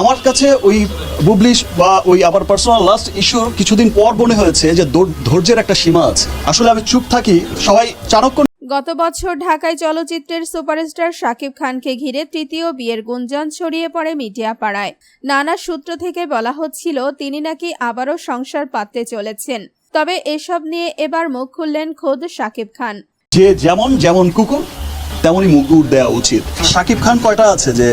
আমার কাছে ওই বুবলিশ বা ওই আমার পার্সোনাল লাস্ট ইস্যুর কিছুদিন পর মনে হয়েছে যে ধৈর্যের একটা সীমা আছে। আসলে আমি চুপ থাকি সবাই চাণক্য গত বছর ঢাকায় চলচ্চিত্রের সুপারস্টার শাকিব খানকে ঘিরে তৃতীয় বিয়ের গুঞ্জন ছড়িয়ে পড়ে মিডিয়া পাড়ায় নানা সূত্র থেকে বলা হচ্ছিল তিনি নাকি আবারও সংসার পাততে চলেছেন। তবে এসব নিয়ে এবার মুখ খুললেন খোদ শাকিব খান। যে যেমন যেমন কুকুর তেমনই মুগুর দেওয়া উচিত। শাকিব খান কয়টা আছে যে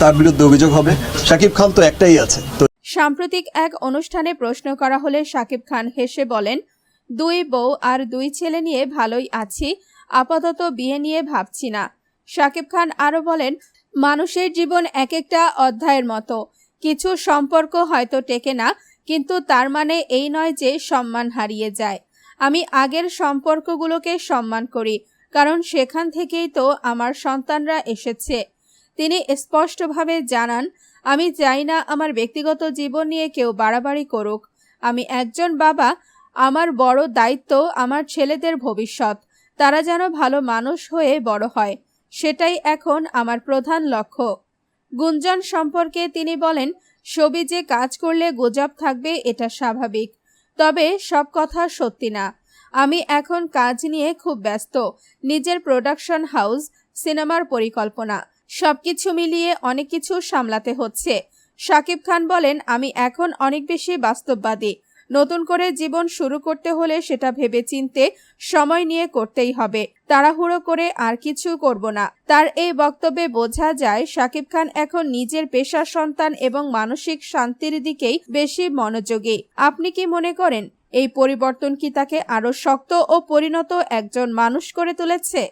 তার বিরুদ্ধে অভিযোগ হবে? শাকিব খান তো একটাই আছে। তো সাম্প্রতিক এক অনুষ্ঠানে প্রশ্ন করা হলে শাকিব খান হেসে বলেন, দুই বউ আর দুই ছেলে নিয়ে ভালোই আছি, আপাতত বিয়ে নিয়ে ভাবছি না। শাকিব খান আরও বলেন, মানুষের জীবন এক একটা অধ্যায়ের মতো। কিছু সম্পর্ক হয়তো টেকে না, কিন্তু তার মানে এই নয় যে সম্মান হারিয়ে যায়। আমি আগের সম্পর্কগুলোকে সম্মান করি কারণ সেখান থেকেই তো আমার সন্তানরা এসেছে। তিনি স্পষ্টভাবে জানান, আমি চাই না আমার ব্যক্তিগত জীবন নিয়ে কেউ বাড়াবাড়ি করুক। আমি একজন বাবা, আমার বড় দায়িত্ব আমার ছেলেদের ভবিষ্যৎ। তারা যেন ভালো মানুষ হয়ে বড় হয়। সেটাই এখন আমার প্রধান লক্ষ্য। গুঞ্জন সম্পর্কে তিনি বলেন, ছবি যে কাজ করলে গুজব থাকবে এটা স্বাভাবিক। তবে সব কথা সত্যি না। আমি এখন কাজ নিয়ে খুব ব্যস্ত। নিজের প্রোডাকশন হাউস, সিনেমার পরিকল্পনা। সবকিছু মিলিয়ে অনেক কিছু সামলাতে হচ্ছে। শাকিব খান বলেন, আমি এখন অনেক বেশি বাস্তববাদী। নতুন করে জীবন শুরু করতে হলে সেটা ভেবে চিনতে সময় নিয়ে করতেই হবে। তাড়াহুড়ো করে আর কিছু করব না। তার এই বক্তব্যে বোঝা যায়, শাকিব খান এখন নিজের পেশা, সন্তান এবং মানসিক শান্তির দিকেই বেশি মনোযোগী। আপনি কি মনে করেন এই পরিবর্তন কি তাকে আরও শক্ত ও পরিণত একজন মানুষ করে তুলেছে?